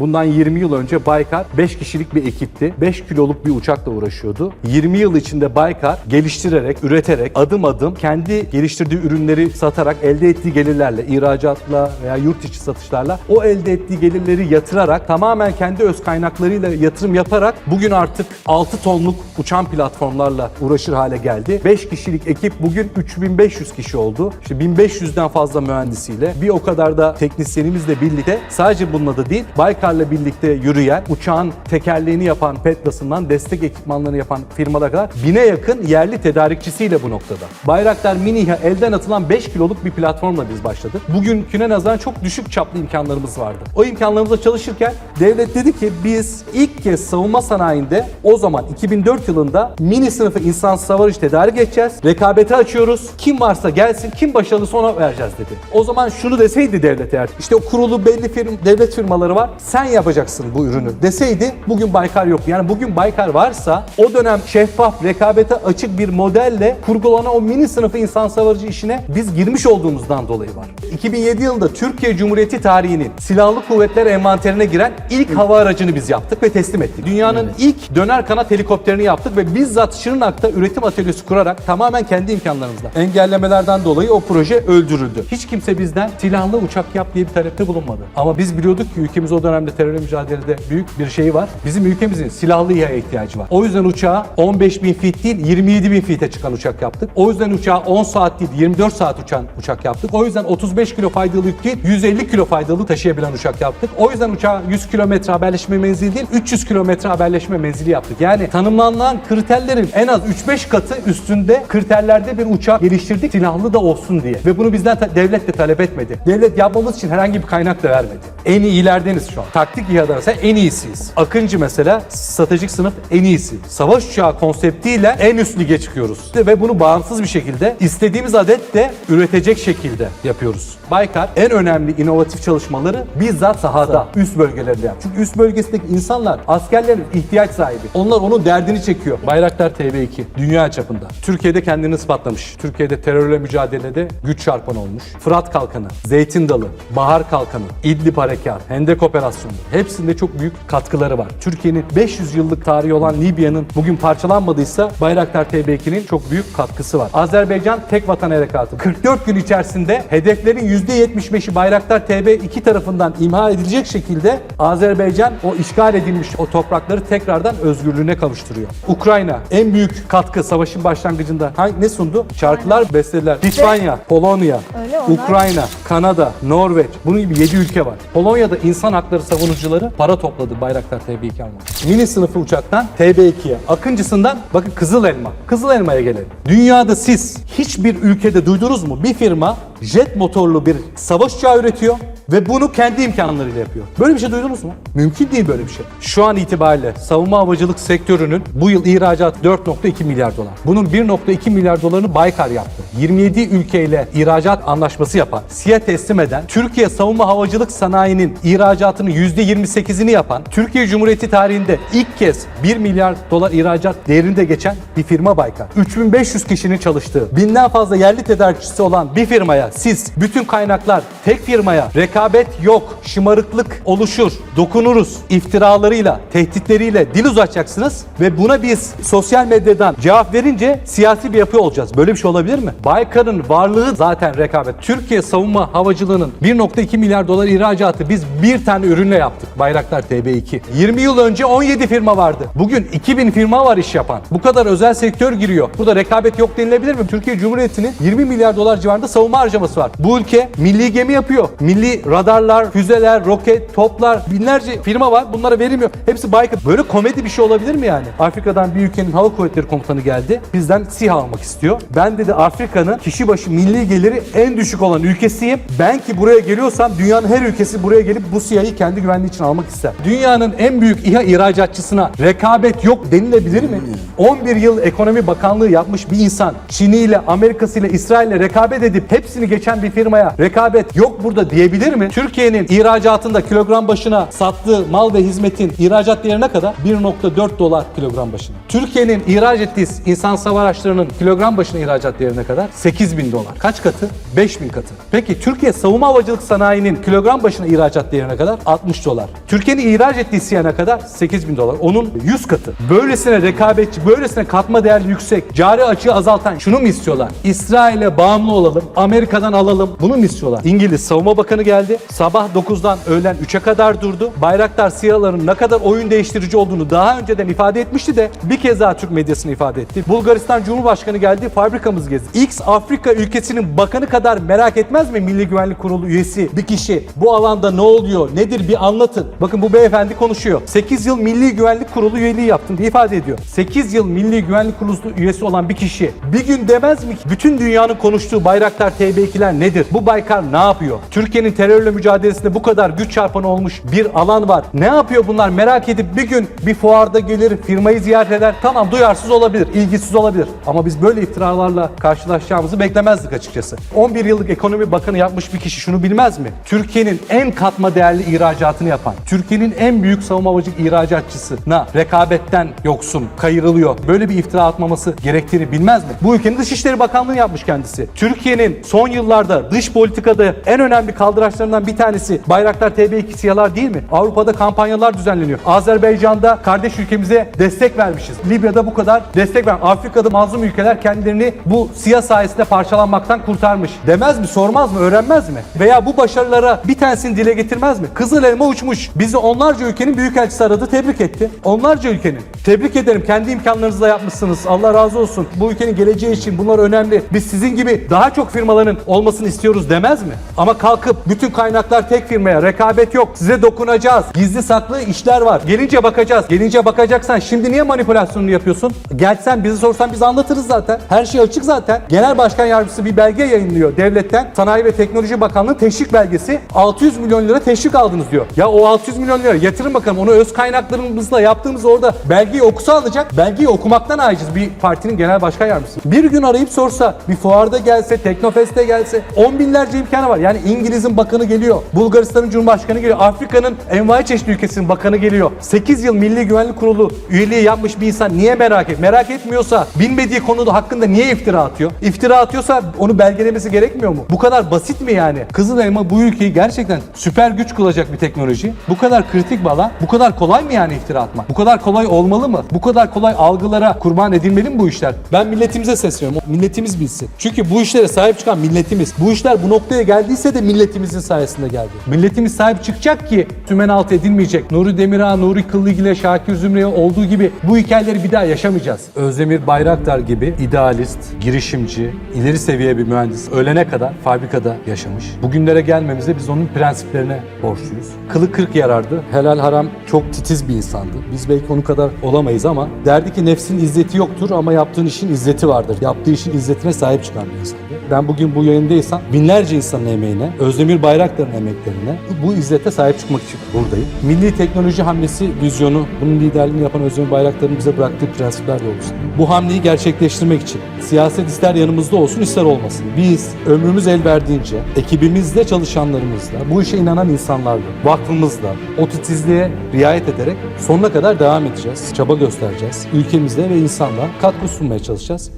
Bundan 20 yıl önce Baykar 5 kişilik bir ekipti. 5 kiloluk bir uçakla uğraşıyordu. 20 yıl içinde Baykar geliştirerek, üreterek, adım adım kendi geliştirdiği ürünleri satarak elde ettiği gelirlerle, ihracatla veya yurt içi satışlarla o elde ettiği gelirleri yatırarak tamamen kendi öz kaynaklarıyla yatırım yaparak bugün artık 6 tonluk uçan platformlarla uğraşır hale geldi. 5 kişilik ekip bugün 3500 kişi oldu. İşte 1500'den fazla mühendisiyle bir o kadar da teknisyenimizle birlikte sadece bununla da değil Baykar'la birlikte yürüyen uçağın tekerleğini yapan Petlas'ından destek ekipmanlarını yapan firmalara kadar bine yakın yerli tedarikçisiyle bu noktada. Bayraktar Mini'ye elden atılan 5 kiloluk bir platformla biz başladık. Bugünküne nazaran çok düşük çaplı imkanlarımız vardı. O imkanlarımızla çalışırken devlet dedi ki biz ilk kez savunma sanayinde o zaman 2004 yılında mini sınıfı insan savarıcı tedarik edeceğiz. Rekabeti açıyoruz. Kim varsa gelsin, kim başarılıysa ona vereceğiz dedi. O zaman şunu deseydi devlet eğer, işte o kurulu belli firm, devlet firmaları var, sen yapacaksın bu ürünü deseydi bugün Baykar yok. Yani bugün Baykar varsa o dönem şeffaf, rekabete açık bir modelle kurgulanan o mini sınıfı insan savarıcı işine biz girmiş olduğumuzdan dolayı var. 2007 yılında Türkiye Cumhuriyeti tarihinin silahlı kuvvetler envanterine giren ilk hava aracını biz yaptık ve teslim ettik. Dünyanın ilk döner kanat helikopterini yaptık ve bizzat Şırnak'ta üretim atölyesi kurarak tamamen kendi imkanlarımızla engellemelerden dolayı o proje öldürüldü. Hiç kimse bizden silahlı uçak yap diye bir talepte bulunmadı. Ama biz biliyorduk ki ülkemiz o dönemde terörle mücadelede büyük bir şey var. Bizim ülkemizin silahlı İHA'ya ihtiyacı var. O yüzden uçağı 15 bin feet değil 27 bin feet'e çıkan uçak yaptık. O yüzden uçağı 10 saat değil 24 saat uçan uçak yaptık. O yüzden 35 kilo faydalı yük değil 150 kilo faydalı taşıyabilen uçak yaptık. O yüzden uçağı 100 kilometre haberleşme menzili değil 300 kilometre haberleşme menzili yaptık. Yani tanımlanan kriterlerin en az 3-5 katı üstünde kriterlerde bir uçak geliştirdik silahlı da olsun diye. Ve bunu bizden devlet de talep etmedi. Devlet yapmamız için herhangi bir kaynak da vermedi. En iyilerdeniz şu an. Taktik İHA'da mesela en iyisiyiz. Akıncı mesela stratejik sınıf en iyisi. Savaş uçağı konseptiyle en üst lige çıkıyoruz. Ve bunu bağımsız bir şekilde istediğimiz adet de üretecek şekilde yapıyoruz. Baykar en önemli inovatif çalışmaları bizzat sahada, üst bölgelerinde yapıyor. Çünkü üst bölgesindeki insanlar askerlerin ihtiyaç sahibi. Onlar onun derdini çekiyor. Bayraktar TB2 dünya çapında. Türkiye'de kendini ispatlamış. Türkiye'de terörle mücadelede güç çarpanı olmuş. Fırat Kalkanı, Zeytin Dalı, Bahar Kalkanı, İdlib Harekat, Hendek Operasyonu hepsinde çok büyük katkıları var. Türkiye'nin 500 yıllık tarihi olan Libya'nın bugün parçalanmadıysa Bayraktar TB2'nin çok büyük katkısı var. Azerbaycan tek vatan harekatı. 44 gün içerisinde hedeflerin %75'i Bayraktar TB2 tarafından imha edilecek şekilde Azerbaycan o işgal edilmiş o toprakları tekrardan özgürlüğüne kavuşturuyor. Ukrayna en büyük katkı savaşın başlangıcında hangi, ne sundu? Şarkılar bestelediler. Litvanya, Polonya, Ukrayna, Kanada, Norveç bunun gibi 7 ülke var. Polonya'da insan hakları savunucuları para topladı Bayraktar TB2 almak. Mini sınıfı uçaktan TB2'ye, Akıncısından bakın Kızıl Elma. Kızıl Elma'ya gelelim. Dünyada siz hiçbir ülkede duydunuz mu? Bir firma jet motorlu bir savaş uçağı üretiyor ve bunu kendi imkanlarıyla yapıyor. Böyle bir şey duydunuz mu? Mümkün değil böyle bir şey. Şu an itibariyle savunma havacılık sektörünün bu yıl ihracatı 4.2 milyar dolar. Bunun 1.2 milyar dolarını Baykar yaptı. 27 ülkeyle ihracat anlaşması yapan, SİHA teslim eden, Türkiye savunma havacılık sanayinin ihracatının %28'ini yapan, Türkiye Cumhuriyeti tarihinde ilk kez 1 milyar dolar ihracat değerinde geçen bir firma Baykar. 3500 kişinin çalıştığı, binden fazla yerli tedarikçisi olan bir firmaya siz bütün kaynaklar tek firmaya rekabet yok, şımarıklık oluşur, dokunuruz iftiralarıyla, tehditleriyle dil uzatacaksınız ve buna biz sosyal medyadan cevap verince siyasi bir yapı olacağız. Böyle bir şey olabilir mi? Baykar'ın varlığı zaten rekabet. Türkiye savunma havacılığının 1.2 milyar dolar ihracatı biz bir tane ürünle yaptık. Bayraktar TB2. 20 yıl önce 17 firma vardı. Bugün 2000 firma var iş yapan. Bu kadar özel sektör giriyor. Burada rekabet yok denilebilir mi? Türkiye Cumhuriyeti'nin 20 milyar dolar civarında savunma harcaması var. Bu ülke milli gemi yapıyor. Milli radarlar, füzeler, roket, toplar, binlerce firma var. Bunlara verilmiyor. Hepsi Baykar. Böyle komedi bir şey olabilir mi yani? Afrika'dan bir ülkenin hava kuvvetleri komutanı geldi. Bizden SİHA almak istiyor. Ben dedi Afrika'nın kişi başı milli geliri en düşük olan ülkesiyim. Ben ki buraya geliyorsam dünyanın her ülkesi buraya gelip bu SİHA'yı kendi güvenliği için almak ister. Dünyanın en büyük İHA ihracatçısına rekabet yok denilebilir mi? 11 yıl ekonomi bakanlığı yapmış bir insan Çin'iyle, Amerika'sıyla, İsrail'le rekabet edip hepsini geçen bir firmaya rekabet yok burada diyebilir Bilir mi? Türkiye'nin ihracatında kilogram başına sattığı mal ve hizmetin ihracat değeri ne kadar? 1.4 dolar kilogram başına. Türkiye'nin ihraç ettiği insan hava araçlarının kilogram başına ihracat değeri ne kadar? 8 bin dolar. Kaç katı? 5 bin katı. Peki Türkiye savunma havacılık sanayinin kilogram başına ihracat değeri ne kadar? 60 dolar. Türkiye'nin ihraç ettiği siyana kadar 8 bin dolar. Onun 100 katı. Böylesine rekabetçi, böylesine katma değerli yüksek, cari açığı azaltan şunu mu istiyorlar? İsrail'e bağımlı olalım, Amerika'dan alalım. Bunu mu istiyorlar? İngiliz Savunma Bakanı geldi. Sabah 9'dan öğlen 3'e kadar durdu. Bayraktar siyaların ne kadar oyun değiştirici olduğunu daha önceden ifade etmişti de bir kez daha Türk medyasına ifade etti. Bulgaristan Cumhurbaşkanı geldi, fabrikamız gezdi. X Afrika ülkesinin bakanı kadar merak etmez mi Milli Güvenlik Kurulu üyesi bir kişi bu alanda ne oluyor, nedir bir anlatın. Bakın bu beyefendi konuşuyor. 8 yıl Milli Güvenlik Kurulu üyeliği yaptım diye ifade ediyor. 8 yıl Milli Güvenlik Kurulu üyesi olan bir kişi bir gün demez mi ki bütün dünyanın konuştuğu Bayraktar TB2'ler nedir? Bu Baykar ne yapıyor? Türkiye'nin terörle mücadelesinde bu kadar güç çarpanı olmuş bir alan var. Ne yapıyor bunlar merak edip bir gün bir fuarda gelir, firmayı ziyaret eder. Tamam duyarsız olabilir, ilgisiz olabilir. Ama biz böyle iftiralarla karşılaşacağımızı beklemezdik açıkçası. 11 yıllık ekonomi bakanı yapmış bir kişi şunu bilmez mi? Türkiye'nin en katma değerli ihracatını yapan, Türkiye'nin en büyük savunma havacılık ihracatçısına rekabetten yoksun, kayırılıyor. Böyle bir iftira atmaması gerektiğini bilmez mi? Bu ülkenin Dışişleri Bakanlığı yapmış kendisi. Türkiye'nin son yıllarda dış politikada en önemli kaldıraçlarından bir tanesi Bayraktar TB2 siyalar değil mi? Avrupa'da kampanyalar düzenleniyor. Azerbaycan'da kardeş ülkemize destek vermişiz. Libya'da bu kadar destek ver. Afrika'da mazlum ülkeler kendilerini bu siyah sayesinde parçalanmaktan kurtarmış. Demez mi? Sormaz mı? Öğrenmez mi? Veya bu başarılara bir tanesini dile getirmez mi? Kızıl elma uçmuş. Bizi onlarca ülkenin büyükelçisi aradı, tebrik etti. Onlarca ülkenin. Tebrik ederim. Kendi imkanlarınızla yapmışsınız. Allah razı olsun. Bu ülkenin geleceği için bunlar önemli. Biz sizin gibi daha çok firmaların olmasını istiyoruz demez mi? Ama kalkıp bütün kaynaklar tek firmaya, rekabet yok. Size dokunacağız. Gizli saklı işler var. Gelince bakacağız. Gelince bakacaksan şimdi niye manipülasyonunu yapıyorsun? Gelsen bizi sorsan biz anlatırız zaten. Her şey açık zaten. Genel Başkan Yardımcısı bir belge yayınlıyor devletten. Sanayi ve Teknoloji Bakanlığı teşvik belgesi. 600 milyon lira teşvik aldınız diyor. Ya o 600 milyon lira yatırın bakalım. Onu öz kaynaklarımızla yaptığımız orada belgeyi okusa alacak. Belgeyi okumaktan aciz bir partinin genel başkan yardımcısı. Bir gün arayıp sorsa, bir fuarda gelse, Teknofest'e gelse 10 binlerce imkanı var. Yani İngiliz'in bakanı geliyor. Bulgaristan'ın Cumhurbaşkanı geliyor. Afrika'nın envai çeşit ülkesinin bakanı geliyor. 8 yıl Milli Güvenlik Kurulu üyeliği yapmış bir insan niye merak et? Merak etmiyorsa bilmediği konuda hakkında niye iftira atıyor? İftira atıyorsa onu belgelemesi gerekmiyor mu? Bu kadar basit mi yani? Kızıl Elma bu ülkeyi gerçekten süper güç kılacak bir teknoloji. Bu kadar kritik bir alan. Bu kadar kolay mı yani iftira atmak? Bu kadar kolay olmalı mı? Bu kadar kolay algılara kurban edilmeli mi bu işler? Ben milletimize sesleniyorum. Milletimiz bilsin. Çünkü bu işlere sahip çıkan milletimiz. Bu işler bu noktaya geldiyse de milletimizin sayesinde geldi. Milletimiz sahip çıkacak ki tümen alt edilmeyecek. Nuri Demirağ, Nuri Kıllıgil'e, Şakir Zümre'ye olduğu gibi bu hikayeleri bir daha yaşamayacağız. Özdemir Bayraktar gibi idealist, girişimci, ileri seviye bir mühendis ölene kadar fabrikada yaşamış. Bugünlere gelmemize biz onun prensiplerine borçluyuz. Kılı kırk yarardı. Helal haram çok titiz bir insandı. Biz belki onun kadar olamayız ama derdi ki nefsin izzeti yoktur ama yaptığın işin izzeti vardır. Yaptığı işin izzetine sahip çıkan bir insandı. Ben bugün bu yayındaysam binlerce insanın emeğine, Özdemir Bayraktar'ın emeklerine bu izzete sahip çıkmak için buradayım. Milli teknoloji hamlesi vizyonu, bunun liderliğini yapan Özdemir Bayraktar'ın bize bıraktığı prensipler doğrultusunda. Bu hamleyi gerçekleştirmek için siyaset ister yanımızda olsun ister olmasın. Biz ömrümüz el verdiğince ekibimizle çalışanlarımızla, bu işe inanan insanlarla, vakfımızla, o riayet ederek sonuna kadar devam edeceğiz. Çaba göstereceğiz. Ülkemizde ve insanlığa katkı sunmaya çalışacağız.